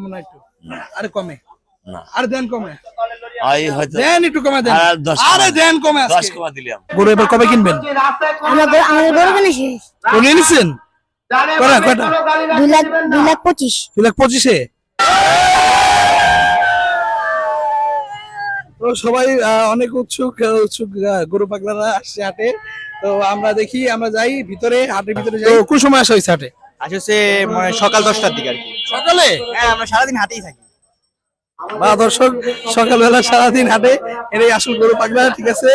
কম না একটু। আরে কমে। না। আরে দেন কমে। দেন একটু কমে দেন। আরে দেন কমে দশ কমা দিলাম। গরু এবার কবে কিনবেন? আমাদের আমাদের গরু কিনে শেষ। কোন নিছেন কটা কটা দুই লাখ দুই লাখ পঁচিশ। দুই লাখ পঁচিশে? তো সবাই আহ, অনেক উৎসুক উৎসুক গরু পাগলারা আসছে হাটে। তো আমরা দেখি আমরা যাই ভিতরে হাটের ভিতরে যাই। তো কোন সময় আসা হয়েছে হাটে? আসছে মানে সকাল দশটার দিকে আর কি। সকালে? হ্যাঁ আমরা সারাদিন হাটেই থাকি। বা দর্শক সকালবেলা সারাদিন হাটে এটাই আসল গরু পাগলা ঠিক আছে?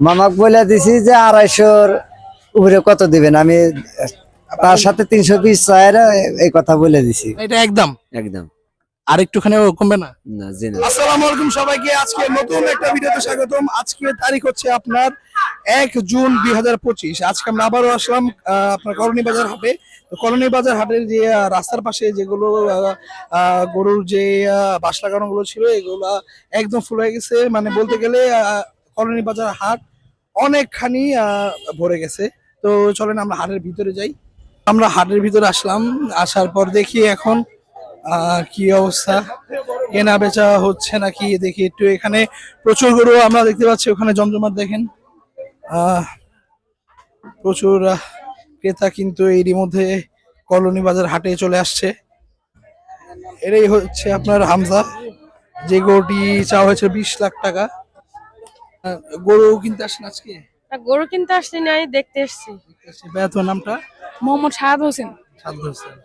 মামাক বলে দিছি যে আড়াইশোর উপরে কত দিবেন? আমি তার সাথে তিনশো পিস চায়ের এই কথা বলে দিছি। এটা একদম? একদম। আর একটুখানি কমবে না? না জেনে আসসালামু আলাইকুম সবাইকে আজকে নতুন একটা ভিডিওতে স্বাগতম। আজকে তারিখ হচ্ছে আপনার এক জুন দুই হাজার পঁচিশ। আজকে আমরা আবারও আসলাম আপনার করণী বাজার হাটে তো কলোনি বাজার হাটের যে রাস্তার পাশে যেগুলো গরুর যে বাস লাগানো গুলো ছিল, এগুলো একদম ফুল হয়ে গেছে। মানে বলতে গেলে কলোনি বাজার হাট অনেকখানি ভরে গেছে। তো চলেন আমরা হাটের ভিতরে যাই। আমরা হাটের ভিতরে আসলাম। আসার পর দেখি এখন কি অবস্থা। কেনা বেচা হচ্ছে নাকি? দেখি একটু এখানে প্রচুর গরু আমরা দেখতে পাচ্ছি, ওখানে জমজমাট দেখেন। প্রচুর ক্রেতা কিন্তু এরই মধ্যে কলোনি বাজার হাটে চলে আসছে। এটাই হচ্ছে আপনার হামজা যে গরুটি চাওয়া হয়েছে বিশ লাখ টাকা। গরু কিনতে আসেন আজকে? না, গরু কিনতে আসছি নাই দেখতে এসছি। তোমার নামটা? মোহাম্মদ শাহাদ হোসেন। সাধ্য হোসেন।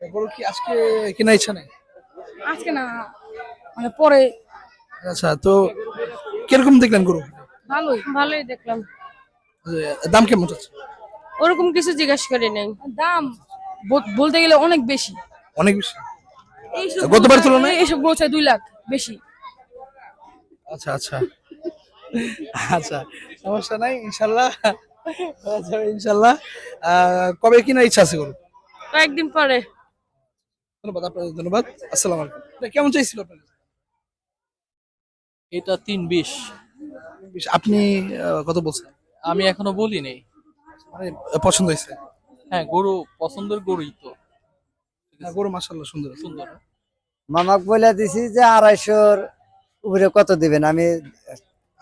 গরু কি আজকে কেনা ইচ্ছা নেই? আজকে না মানে পরে। আচ্ছা তো কীরকম দেখলেন গরু? ভালোই। ভালোই দেখলাম। দাম কেমন যাচ্ছে ওরকম কিছু জিজ্ঞাসা করি নাই। দাম বলতে গেলে অনেক বেশি। অনেক বেশি? গতবার তুলনায়? এইসব গরু দুই লাখ বেশি। আচ্ছা আচ্ছা। আচ্ছা সমস্যা নাই ইনশাল্লাহ। আচ্ছা ইনশাল্লাহ। আহ, কবে কিনার ইচ্ছা আছে গরু? কয়েকদিন পরে। ধন্যবাদ আপনাদের ধন্যবাদ। আসসালামু আলাইকুম। এটা কেমন চাইছিল আপনার এটা তিন বিশ। বেশ, আপনি আহ, কত বলছেন? আমি এখনও বলিনি মানে পছন্দ হয়েছে? হ্যাঁ গরু পছন্দের গরুই তো। গরু মাসাল্লাহ সুন্দর। সুন্দর। মামাক বলে দিছি যে আড়াইশোর উপরে কত দিবেন? আমি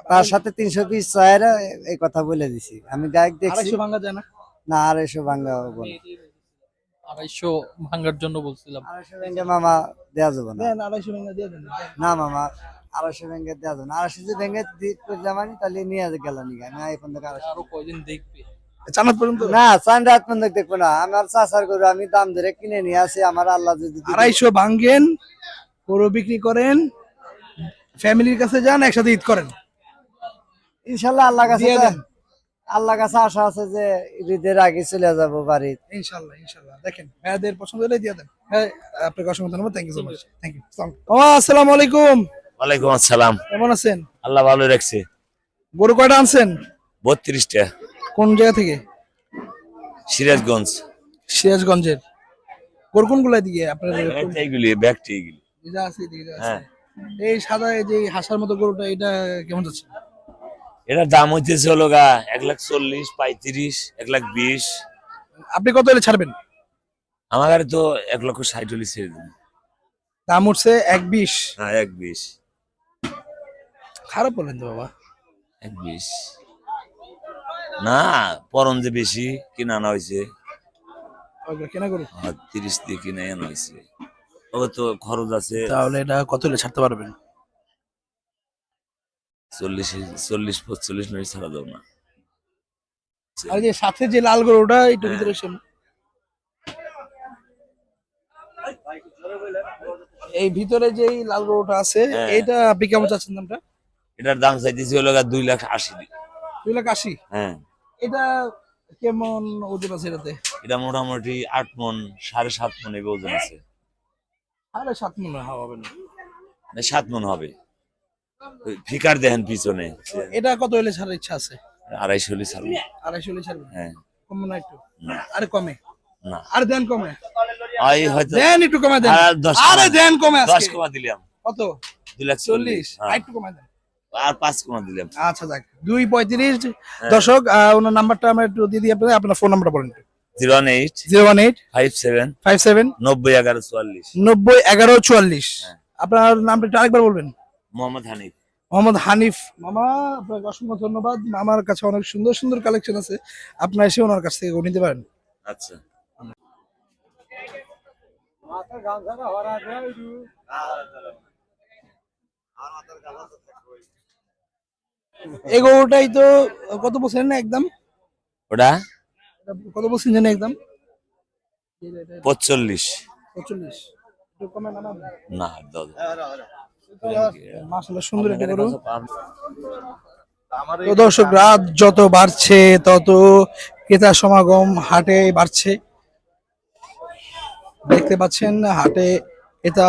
তার সাথে তিনশো পিস চায়ের এই কথা বলে দিছি। আমি গায়ক দেখছি। আড়াইশো ভাঙা যায় না? না আড়াইশো বাংলা বলে আড়াইশো ভাঙার জন্য বলছিলাম। আড়াইশো ব্যাংকে মামা দেওয়া যাবে না। আড়াইশো ভাঙা দিয়ে দেন না। মামা আড়াইশো ব্যাংকে দেওয়া যাবে না। আড়াইশো যদি ব্যাংকে করলাম আমি তাহলে নিয়ে গেল নিয়ে আমি এখন থেকে আড়াইশো আরও কয়দিন দেখবে। জানাত পর্যন্ত? না চান পর্যন্ত দেখব না। আমার চাষার গরু আমি দাম ধরে কিনে নিয়ে আসি আমার আল্লাহ যদি দিবে। আড়াইশো ভাঙ্গেন গরু বিক্রি করেন ফ্যামিলির কাছে যান একসাথে ঈদ করেন। ইনশাল্লাহ আল্লাহ কাছে দিয়ে তো- দেন। আল্লাহ কাছে আশা আছে যে ঈদের আগে চলে যাব বাড়ি ইনশাল্লাহ ইনশাল্লাহ। দেখেন ভাইয়াদের পছন্দ হলে দিয়ে দেন। হ্যাঁ আপনাকে অসংখ্য ধন্যবাদ। Thank you so much thank you আসসালামু আলাইকুম। ওয়ালাইকুম আসসালাম। কেমন আছেন? আল্লাহ ভালো রাখছে। গরু কয়টা আনছেন? বত্রিশটা। কোন জায়গা থেকে? সিরাজগঞ্জ। সিরাজগঞ্জের। কোন কোনগুলা দিকে আপনার কোন- এইগুলি ব্যাগটি এইগুলি। এই যা আছে এদিকে যা আছে। হ্যাঁ। এই সাদা এই যে হাসার মতো গরুটা এটা কেমন যাচ্ছে? এটার দাম হইতেছে হলো গা এক লাখ চল্লিশ পঁয়ত্রিশ এক লাখ বিশ। আপনি কত হলে ছাড়বেন? আমার কাছে তো এক লক্ষ ষাট হলে ছেড়ে দিন দাম উঠছে এক বিশ। হ্যাঁ এক বিশ। খারাপ বলেন তো বাবা। এক বিশ। না পরন যে বেশি কিনে আনা হয়েছে। আর তিরিশ দিয়ে কিনে আনা হয়েছে। ও তো খরচ আছে। তাহলে এটা কত হলে ছাড়তে পারবেন? চল্লিশ চল্লিশ পঁচল্লিশ নয় ছাড়া দাও না। আর যে সাথে যে লাল গরুটা একটু ভিতরে এসে এই ভিতরে যে লাল গরুটা আছে হ্যাঁ। এটা আপনি কেমন চাচ্ছেন দামটা? এটার দাম চাইতেছি হলো দুই লাখ আশি। দুই লাখ আশি? হ্যাঁ। এটা কেমন ওজন আছে এটাতে? এটা মোটামুটি আট মন সাড়ে সাত মন এই ওজন আছে। সাড়ে সাত মনে হবে না। সাত মন হবে। ফিকার দেখেন পিছনে। এটা কত হলে ছাড়ার ইচ্ছা আছে? আড়াইশো হলে ছাড়বে। আড়াইশো হলে ছাড়বেন হ্যাঁ। কম না একটু? আরে কমে? না। আরে দেন কমে। ওই হয়তো দেন একটু কমে দেন। আর দেন কমে দশ আজকে কমা দিলাম। কত? দুই লাখ চল্লিশ। চল্লিশ। হ্যাঁ। আর একটু কমে দেন। আর পাঁচ কমা দিলাম। আচ্ছা যাক। দুই পঁয়ত্রিশ। হ্যাঁ। দর্শক ওনার নাম্বারটা আমরা একটু দিয়ে দিই আপনাদের। আপনার ফোন নাম্বারটা বলেন। Zero one eight. Zero one eight. Five seven. Five seven. নব্বই এগারো চুয়াল্লিশ। নব্বই এগারো চুয়াল্লিশ। আপনার নামটা একটু আরেকবার বলবেন। মোহাম্মদ হানিফ। মোহাম্মদ হানিফ। মামা আপনাকে অসংখ্য ধন্যবাদ। মামার কাছে অনেক সুন্দর সুন্দর কালেকশন আছে। আপনার এসে ওনার কাছ থেকে নিতে পারেন। আচ্ছা। এই গরুটাই তো কত বলছেন না একদম? ওটা? কত বলছেন জানেন একদম? পঁচল্লিশ। না মাসাল্লাহ সুন্দর একটা গরু। তো দর্শক রাত যত বাড়ছে তত ক্রেতা সমাগম হাটে বাড়ছে। দেখতে পাচ্ছেন হাটে এটা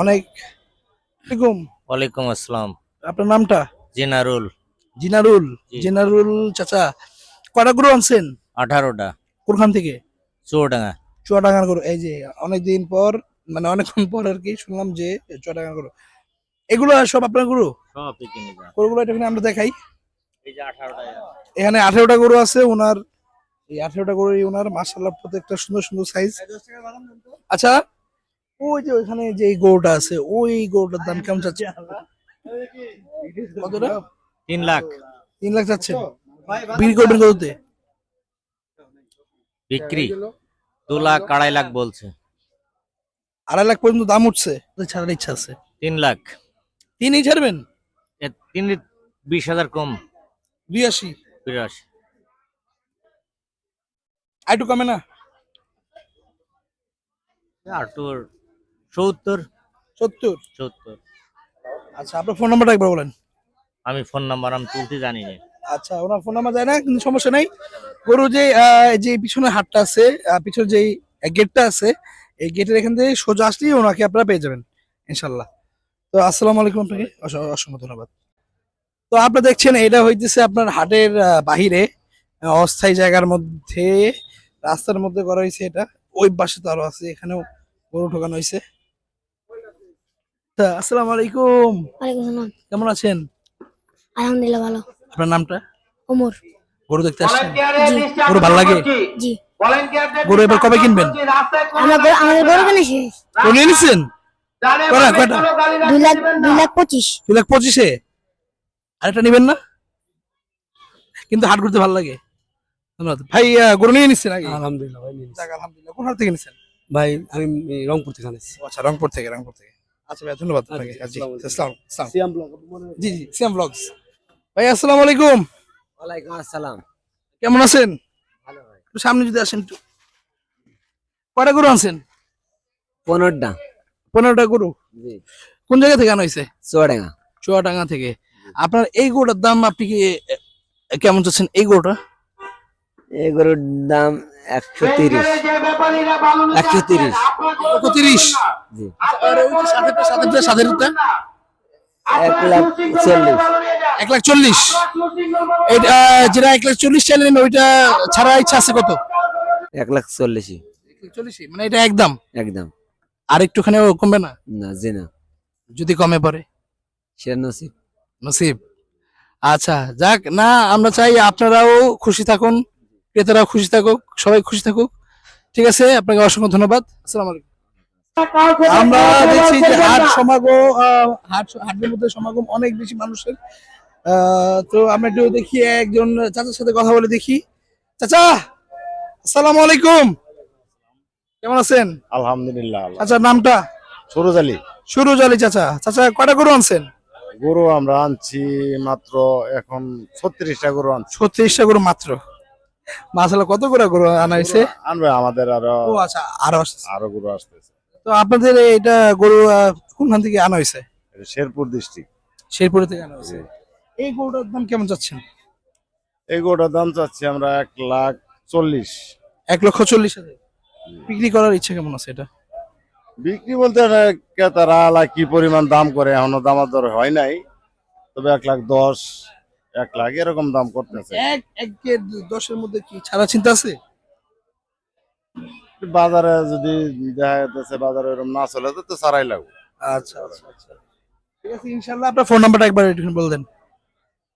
অনেক। ওয়ালাইকুম আসসালাম। আপনার নামটা? জেনারুল। জিনারুল। জিনারুল চাচা কটা গরু আনছেন? আঠারোটা। কোনখান থেকে? চুয়াডাঙ্গা। চুয়াডাঙ্গার গরু এই যে অনেকদিন পর মানে অনেকক্ষণ পর আর কি শুনলাম যে চুয়াডাঙ্গার গরু। এগুলো সব আপনার গরু? গরুগুলো এটা আমরা দেখাই। এই যে আঠারোটা এখানে আঠেরোটা গরু আছে ওনার এই আঠেরোটা গরু ওনার মার্শাল্লাহ প্রত্যেকটা সুন্দর সুন্দর সাইজ আচ্ছা ওই যে ওইখানে যে গরুটা আছে ওই গরুটার দাম কেমন চাচ্ছে কতটা? তিন লাখ। তিন লাখ চাচ্ছে বিক্রি করবেন কততে? বিক্রি। দু লাখ আড়াই লাখ বলছে। আড়াই লাখ পর্যন্ত দাম উঠছে? ছাড়ার ইচ্ছা আছে। তিন লাখ। তিনই ছাড়বেন? তিন বিশ হাজার কম। আশি বিরাশি। আর কমে না? আর তোর সত্তর। সত্তর? সত্তর। আচ্ছা আপনার ফোন নাম্বারটা একবার বলেন। আমি ফোন নাম্বার আমি তুলতে জানি না। আচ্ছা ওনার ফোন নাম্বার যায় না কিন্তু সমস্যা নাই। গরু যে আহ, যে পিছনে হাটটা আছে পিছনে যে গেটটা আছে এই গেটের এখান থেকে সোজা আসলেই ওনাকে আপনারা পেয়ে যাবেন ইনশাল্লাহ তো আসসালামু আলাইকুম আপনাকে অসংখ্য ধন্যবাদ। তো আপনারা দেখছেন এটা হইতেছে আপনার হাটের বাহিরে অস্থায়ী জায়গার মধ্যে রাস্তার মধ্যে করা হয়েছে এটা। ওই পাশে তো আরও আছে এখানেও গরু ঠোকানো হয়েছে তা, আসসালামু আলাইকুম। কেমন আছেন? আলহামদুলিল্লাহ ভালো। আপনার নামটা? ওমর। গরু দেখতে আসছেন? গরু ভালো লাগে? জি। গরু এবার কবে কিনবেন? আমরা আমাদের গরু কেনা শেষ। গরু নিয়ে নিচ্ছেন কয়টা কয়টা দুই লাখ দুই লাখ পঁচিশ। দুই লাখ পঁচিশে? আরেকটা নিবেন না? কিন্তু হাট ঘুরতে ভালো লাগে। ধন্যবাদ। ভাই গরু নিয়ে নিচ্ছেন আগে? আলহামদুলিল্লাহ ভাই নিয়ে আলহামদুলিল্লাহ। কোন হাট থেকে নিচ্ছেন ভাই আমি রংপুর থেকে আনেছি। আচ্ছা রংপুর থেকে রংপুর থেকে। আচ্ছা ভাই ধন্যবাদ আপনাকে। আচ্ছা, জি আসসালাম জি জি সিয়াম ব্লগস। ভাই আসসালামু আলাইকুম। ওয়ালাইকুম আসসালাম। কেমন আছেন? ভালো ভাই। একটু সামনে যদি আসেন একটু। কয়টা গরু আনছেন? পনেরোটা। পনেরোটা গরু? জি। কোন জায়গা থেকে আনা হয়েছে? চুয়াডাঙ্গা। চুয়াডাঙ্গা থেকে। আপনার এই গরুটার দাম আপনি কি কেমন চাচ্ছেন এই গরুটা? এই গরুর দাম একশো তিরিশ। একশো তিরিশ। তিরিশ। জি। সাতেরটা সাতেরটা সাতেরটা এক লাখ চল্লিশ। এক লাখ চল্লিশ? এটা যেটা এক লাখ চল্লিশ চাইলেন ওইটা ছাড়া ইচ্ছা আছে কত? এক লাখ চল্লিশই। মানে এটা একদম? একদম। আর একটুখানি কমবে না? না জি না। যদি কমে পড়ে? নসিব। আচ্ছা যাক না আমরা চাই আপনারাও খুশি থাকুন ক্রেতারাও খুশি থাকুক সবাই খুশি থাকুক। ঠিক আছে আপনাকে অসংখ্য ধন্যবাদ। আসসালামু আলাইকুম। আমরা দেখছি যে হাট সমাগম হাট হাটের মধ্যে সমাগম অনেক বেশি মানুষের। তো আমরা একটু দেখি একজন চাচার সাথে কথা বলে দেখি। চাচা আসসালামু আলাইকুম। কেমন আছেন? আলহামদুলিল্লাহ চাচার নামটা? সরোজ আলী। সুরজ আলী চাচা। চাচা কয়টা গরু আনছেন? গরু আমরা আনছি মাত্র এখন ছত্রিশটা গরু আনছি। ছত্রিশটা গরু মাত্র। মাসালা কত করে গরু আনা হয়েছে? আনবে আমাদের আরও ও আচ্ছা আরও আরও গরু আসতেছে। তো আপনাদের এটা গরু কোনখান থেকে আনা হয়েছে? শেরপুর ডিস্ট্রিক্ট। শেরপুর থেকে আনা হয়েছে। এই গরুটার দাম কেমন যাচ্ছেন এই গরুটার দাম চাচ্ছি আমরা এক লাখ চল্লিশ। এক লক্ষ চল্লিশ হাজার। বিক্রি করার ইচ্ছা কেমন আছে এটা? বিক্রি বলতে ক্রেতারা আলা কি পরিমাণ দাম করে এখনও দামাদর হয় নাই। তবে এক লাখ দশ এক লাখ এরকম দাম করতেছে। এক এক দশের মধ্যে কি ছাড়া চিন্তা আছে? বাজারে যদি দেখা যাচ্ছে বাজারে এরকম না চলে তো সারাই লাগবে। আচ্ছা আচ্ছা আচ্ছা। ঠিক আছে ইনশাল্লাহ আপনার ফোন নাম্বারটা একবার একটু বলে দেন।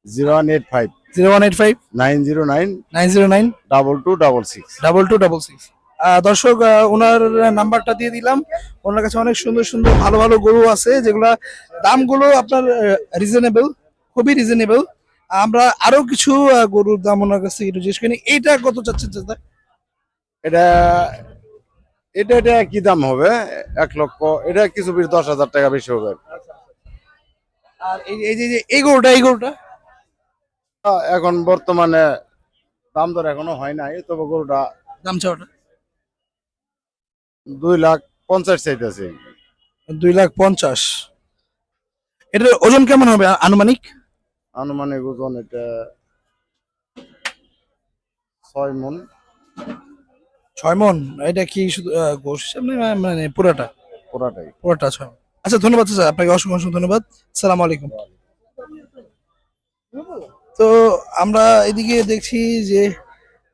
Zero one eight five. Zero one eight five. Nine zero nine. Nine zero nine. Double two double six. Double two double six. দর্শক ওনার নাম্বারটা দিয়ে দিলাম। ওনার কাছে অনেক সুন্দর সুন্দর ভালো ভালো গরু আছে যেগুলা দামগুলো আপনার রিজনেবল খুবই রিজনেবল আমরা আরও কিছু গরুর দাম ওনার কাছে একটু জিজ্ঞেস করি। এইটা কত চাচ্ছে চাচা? এটা এটা এটা কি দাম হবে? এক লক্ষ। এটা কিছু বেশি দশ হাজার টাকা বেশি হবে। আর এই যে- এই গরুটা এই গরুটা এখন বর্তমানে দাম দর এখনও হয় নাই তবে গরুটা দাম চাওয়াটা দুই লাখ পঞ্চাশ চাইতেছে। দুই লাখ পঞ্চাশ। এটার ওজন কেমন হবে আনুমানিক? আনুমানিক ওজন এটা ছয় মন। ছয় মন? এটা কি শুধু গোশ মানে পুরাটা? পুরাটাই। পুরোটা ছয় আচ্ছা ধন্যবাদ স্যার আপনাকে অসংখ্য অসংখ্য ধন্যবাদ। সালাম আলাইকুম। তো আমরা এদিকে দেখছি যে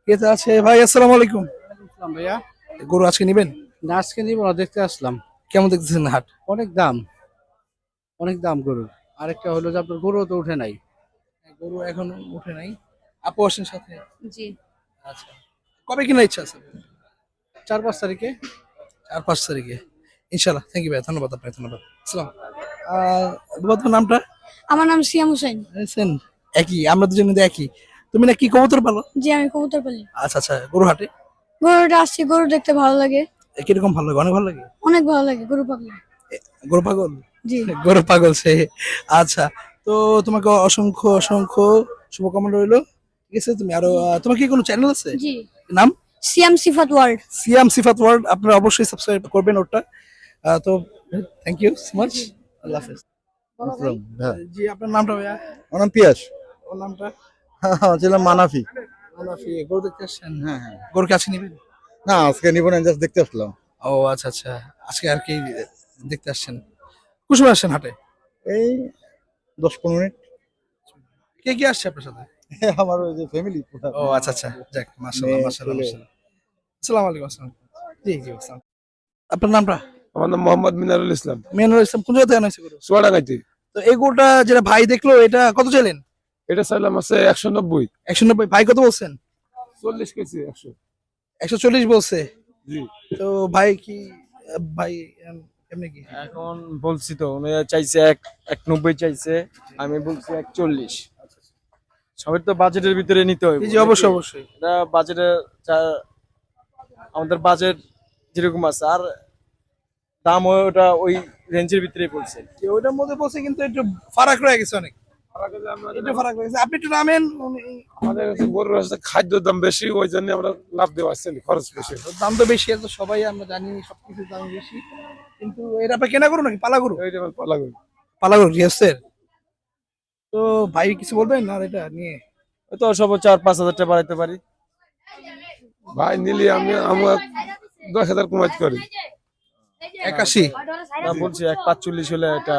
কেতে আছে। ভাই আসসালামু আলাইকুম। ভাইয়া। গরু আজকে নেবেন? আজকে নিব না দেখতে আসলাম। কেমন দেখতেছেন হাট? অনেক দাম। অনেক দাম গরুর। আরেকটা হলো যে আপনার গরু তো উঠে নাই। গরু এখন উঠে নাই। আপু আসেন সাথে। জি। আচ্ছা। কবে কেনার ইচ্ছা আছে? চার পাঁচ তারিখে? চার পাঁচ তারিখে। ইনশাল্লাহ থ্যাংক ইউ ভাই। ধন্যবাদ আপনাকে ধন্যবাদ। আসসালাম আহ বাবা, তোমার নামটা? আমার নাম সিয়াম হোসেন। জানেন? একই? আমরা দুজন কিন্তু একই। তুমি না কি কবুতর পালো? জি আমি কবুতর পালি। আচ্ছা আচ্ছা। গরু হাটে গরুটা আসছে গরু দেখতে ভালো লাগে। কীরকম ভালো লাগে? অনেক ভালো লাগে? অনেক ভালো লাগে গরু পাগল। গরু পাগল? জি। গরু পাগল সে। আচ্ছা। তো তোমাকে অসংখ্য অসংখ্য শুভকামনা রইল। ঠিক আছে? তুমি আরও আহ, তোমার কি কোনো চ্যানেল আছে? জি। নাম? সিয়াম সিফাত ওয়ার্ল্ড। সিয়াম সিফাত ওয়ার্ল্ড আপনারা অবশ্যই সাবস্ক্রাইব করবেন ওটা তো থ্যাংক ইউ সো মাচ আল্লাহ হাফেজ। জি আপনার নামটা ভাইয়া? আমার নাম পিয়াস। ওর নামটা? ছিলাম মানাফি। আলাফি গরু দেখতে আসছেন? হ্যাঁ হ্যাঁ। গরু কাছে নিবেন? না আজকে নিব না জাস্ট দেখতে আসলাম। ও আচ্ছা আচ্ছা। আজকে আর কি দেখতে আসছেন? কুসমে আসছেন হাটে? এই দশ পনেরো মিনিট। কে কে আসছে আপনার সাথে? আমার ওই যে ফ্যামিলি ও আচ্ছা আচ্ছা। যাক মাশাআল্লাহ মাশাআল্লাহ মাশাআল্লাহ। আসসালামু আলাইকুম আসসালাম জি জি আসসালাম। আপনার নামটা? আমার নাম মোহাম্মদ মিনারুল ইসলাম। মেনুর ইসলাম কোন জায়গা থেকে আনাইছে গরু চুয়াডাঙ্গাইতে তো এই গরুটা যেটা ভাই দেখল এটা কত চাইলেন? এটা চাইলাম আছে একশো নব্বই। একশো নব্বই। ভাই কত বলছেন? চল্লিশ কেজি একশো। একশো চল্লিশ বলছে। জি। তো ভাই কি ভাই আহ, এমনি কি? এখন বলছি তো উনি চাইছে এক এক নব্বই চাইছে আমি বলছি একচল্লিশ। সবের তো বাজেটের ভিতরে নিতে হবে জি অবশ্যই অবশ্যই। এটা বাজেটে আমাদের বাজেট যেরকম আছে আর দাম ওটা ওই রেঞ্জের ভিতরেই পড়ছে। যে ওইটার মধ্যে বলছে কিন্তু একটু ফারাক রয়ে গেছে অনেক। একটু ফারাক রয়ে গেছে। আপনি একটু নামেন আমাদের গরুর দাম বেশি ওই জন্য আমরা লাভ দেওয়া আসছে খরচ বেশি। দাম তো বেশি আছে সবাই আমরা জানি সবকিছুর দাম বেশি। কিন্তু এটা আপনার কেনা করো নাকি? পালা করো ওইটা আমার পালা গরু। পালা করো গৃহস্থের? তো ভাই কিছু বলবেন? আর এটা নিয়ে। তো সব চার পাঁচ হাজার টাকা বাড়াইতে পারি। ভাই নিলি আমি আমার দশ হাজার কমাইতে করি একাশি? না বলছি এক পাঁচচল্লিশ হলে এটা।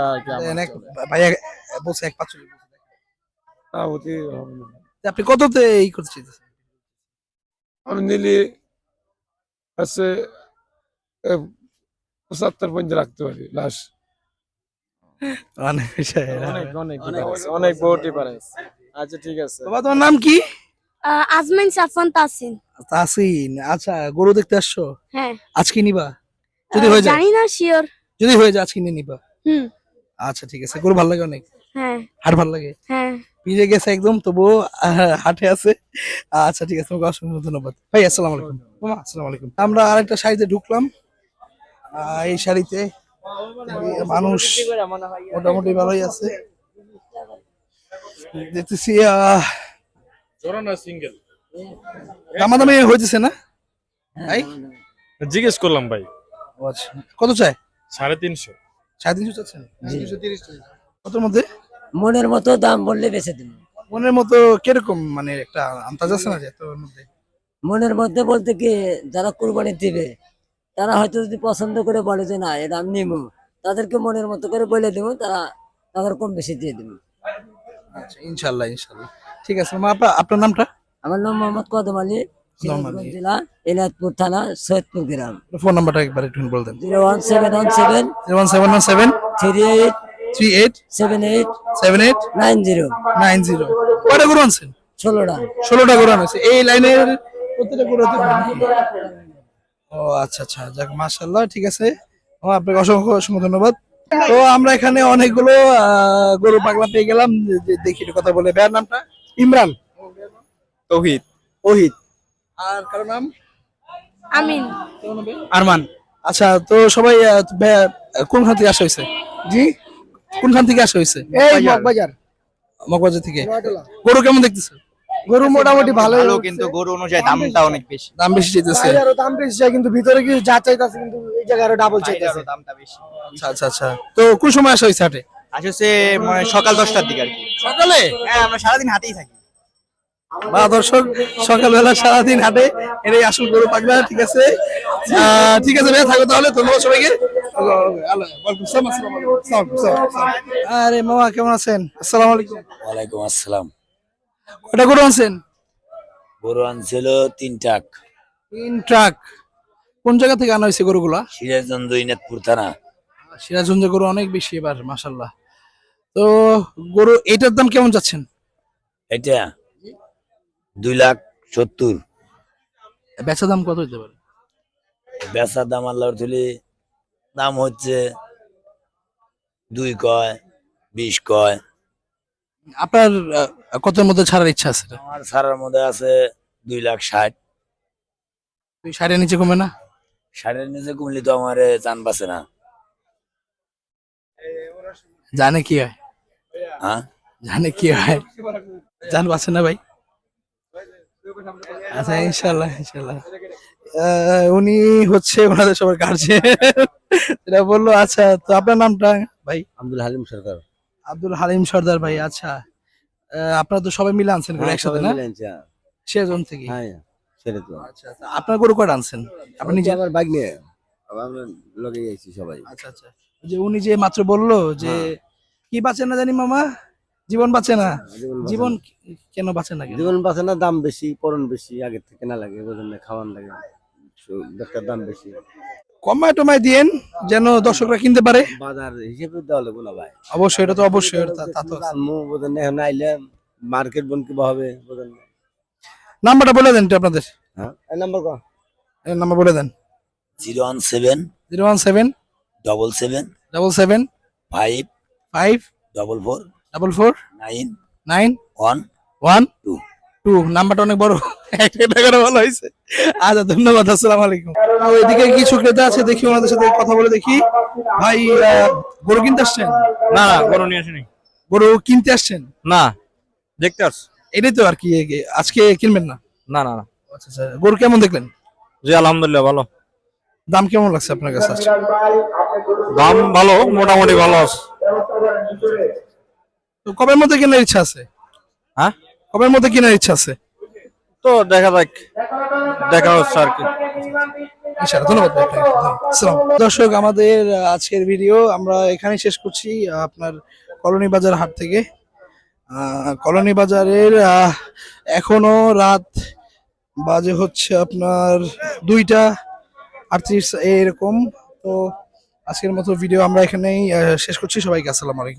ভাই এক- বলছে এক পাঁচচল্লিশ তা হতে হবে না। আপনি কততে এই করতে আমি নিলে আছে এ, পঁচাত্তর পর্যন্ত রাখতে পারি লাশ বিষয় অনেক অনেক অনেক বহু ডিফারেন্স আচ্ছা ঠিক আছে। বাবা তোমার নাম কি? আজমিন সাফান তাসিন তাসিন আচ্ছা গরু দেখতে আসছো? হ্যাঁ। আজকে নিবা? যদি হয়ে যায়? জানি না শিওর যদি হয়ে যায় আজকে নিয়ে নিবা। হুম। আচ্ছা ঠিক আছে গরু ভালো লাগে অনেক? হ্যাঁ। হাট ভালো লাগে? হ্যাঁ। পিজে গেছে একদম তবুও হাটে আছে। আচ্ছা ঠিক আছে তোমাকে অসংখ্য ধন্যবাদ। ভাই আসসালামু আলাইকুম। মামা আসসালামু আলাইকুম। আমরা আরেকটা শাড়িতে ঢুকলাম। আহ, এই শাড়িতে মানুষ মোটামুটি ভালোই আছে। দেখতেছি আহ দামাদামি হইতেছে না? ভাই? জিজ্ঞেস করলাম ভাই। ও আচ্ছা কত চাই সাড়ে তিনশো। সাড়ে তিনশো চাচ্ছেন? কতর মধ্যে? মনের মতো দাম বললে বেঁচে দেবো। মনের মতো কীরকম মানে একটা আন্দাজ আছে না যে তোর মধ্যে? মনের মধ্যে বলতে কি যারা কোরবানি দিবে তারা হয়তো যদি পছন্দ করে বলে যে না এটা আমি নিবো তাদেরকে মনের মতো করে বলে দেবো তারা তাদের কম বেশি দিয়ে দেবো। আচ্ছা ইনশাল্লাহ ইনশাল্লাহ। ঠিক আছে আপনার আপনার নামটা? আমার নাম মোহাম্মদ কদম আলী জেলা থানা সৈয়দপুর গ্রাম। ফোন নাম্বারটা একবার একটু বলে দেন। Zero one seven one seven zero one seven one seven three eight three eight seven eight seven eight nine zero. Nine zero. কয়টা গরু আনছেন? ষোলোটা। ষোলোটা আনছে এই লাইনের প্রত্যেকটা গরু হতে পারে নাকি? ও আচ্ছা আচ্ছা। যাক মাশাল্লাহ ঠিক আছে। ও আপনাকে অসংখ্য অসংখ্য ধন্যবাদ। তো আমরা এখানে অনেকগুলো আহ, গরু পাগলা পেয়ে গেলাম। দেখি কথা বলে। ভাইয়ের নামটা? ইমরান। তৌহিদ। ওহিদ আর কারও নাম? আমিন। আরমান। আচ্ছা তো সবাই কোনখান থেকে আসা হয়েছে? জি? কোনখান থেকে আসা হয়েছে? এই মগবাজার। মগবাজার। থেকে। গরু কেমন দেখতেছে? গরু মোটামুটি ভালো কিন্তু গরু অনুযায়ী দামটা অনেক বেশি। দাম বেশি চাইতেছে। আরও দাম বেশি চাই কিন্তু ভিতরে কি যা চাইতাছে কিন্তু এই জায়গায় আরও ডাবল চাইতাছে। দামটা বেশি। আচ্ছা আচ্ছা আচ্ছা। তো কোন সময় আসা হয়েছে হাটে? আসলে মানে সকাল দশটার দিকে আর কি। সকালে? হ্যাঁ আমরা সারাদিন হাতেই থাকি। বা দর্শক সকালবেলা সারাদিন হাটে এটাই আসল গরু পাগলা ঠিক আছে? আহ, ঠিক আছে ভাইয়া থাকো তাহলে ধন্যবাদ সবাইকে। আরে মামা কেমন আছেন? আসসালামু আলাইকুম। ওয়ালাইকুম আসসালাম। কটা গরু আনছেন? গরু আনছিল তিন টাক তিন ট্রাক। কোন জায়গা থেকে আনা হয়েছে গরুগুলা? সিরাজগঞ্জ ইনাতপুর থানা। সিরাজগঞ্জে গরু অনেক বেশি এবার মাসাল্লাহ তো গরু এটার দাম কেমন যাচ্ছেন? এটা দুই লাখ সত্তর। বেচা দাম কত হইতে পারে? বেচার দাম আল্লাহর তুলি দাম হচ্ছে দুই কয় বিশ কয়। আপনার কতের মধ্যে ছাড়ার ইচ্ছা আছে আমার সারার মধ্যে আছে দুই লাখ ষাট। দুই ষাটের নিচে কমে না? ষাটের নিচে কমলে তো আমার চান বাসে না। জানে কি হয়? হ্যাঁ? জানে কি হয়? জান বাঁচে না ভাই। আচ্ছা ইনশাল্লাহ ইনশাল্লাহ উনি হচ্ছে ওনাদের সবার গার্জেন এটা বলল আচ্ছা তো আপনার নামটা ভাই? আব্দুল হালিম সরকার। আব্দুল হালিম সর্দার ভাই আচ্ছা। আপনারা তো সবাই মিলে আনছেন করে একসাথে না? সেজন থেকে? ছেড়ে তো। আচ্ছা আচ্ছা আপনার গরু কয়টা আনছেন? আপনি নিজে? আমার বাইক নিয়ে আমরা লগে যাইছি সবাই। আচ্ছা আচ্ছা। যে উনি যে মাত্র বলল যে কি বাঁচে না জানি মামা? জীবন বাঁচে না? জীবন কেন বাঁচে না জীবন বাঁচে না দাম বেশি পরন বেশি আগের থেকে না লাগে বোঝেন না খাওয়ান লাগে। দাম বেশি। কমায় টমায় দিয়েন যেন দর্শকরা কিনতে পারে। বাজার হিসেবে দেওয়া লাগবে না ভাই। অবশ্যই এটা তো অবশ্যই এটা তা- তা তো বোঝেন এখন আইলে মার্কেট বন কি হবে বোঝেন না নাম্বারটা বলে দেন আপনাদের। হ্যাঁ এই নাম্বার কো। এই নাম্বার বলে দেন। Zero one seven zero one seven double seven double seven five five double four double four nine nine one one two. Two নাম্বারটা অনেক বড়। একটা করে ভালো হয়েছে। আচ্ছা ধন্যবাদ আসসালামু আলাইকুম। এদিকে কিছু ক্রেতা আছে? দেখি ওনাদের সাথে কথা বলে দেখি। ভাই গরু কিনতে আসছেন? না না গরু নিয়ে আসিনি। গরু কিনতে আসছেন? না দেখতে আস এটাই তো আর কি আজকে কিনবেন না? না না না। আচ্ছা আচ্ছা গরু কেমন দেখলেন? জি আলহামদুলিল্লাহ ভালো। দাম কেমন লাগছে আপনার কাছে আজকে? দাম ভালো মোটামুটি ভালো আছে। তো কবের মধ্যে কেনার ইচ্ছা আছে? হ্যাঁ? কবের মধ্যে কেনার ইচ্ছা আছে। তো দেখা যাক দেখা হচ্ছে আর কি। ধন্যবাদ। দর্শক আমাদের আজকের ভিডিও আমরা এখানে শেষ করছি আপনার কলোনি বাজার হাট থেকে। কলোনি বাজারের এখনও রাত বাজে হচ্ছে আপনার দুইটা আটত্রিশ এরকম। তো আজকের মতো ভিডিও আমরা এখানেই শেষ করছি। সবাইকে আসসালামু আলাইকুম।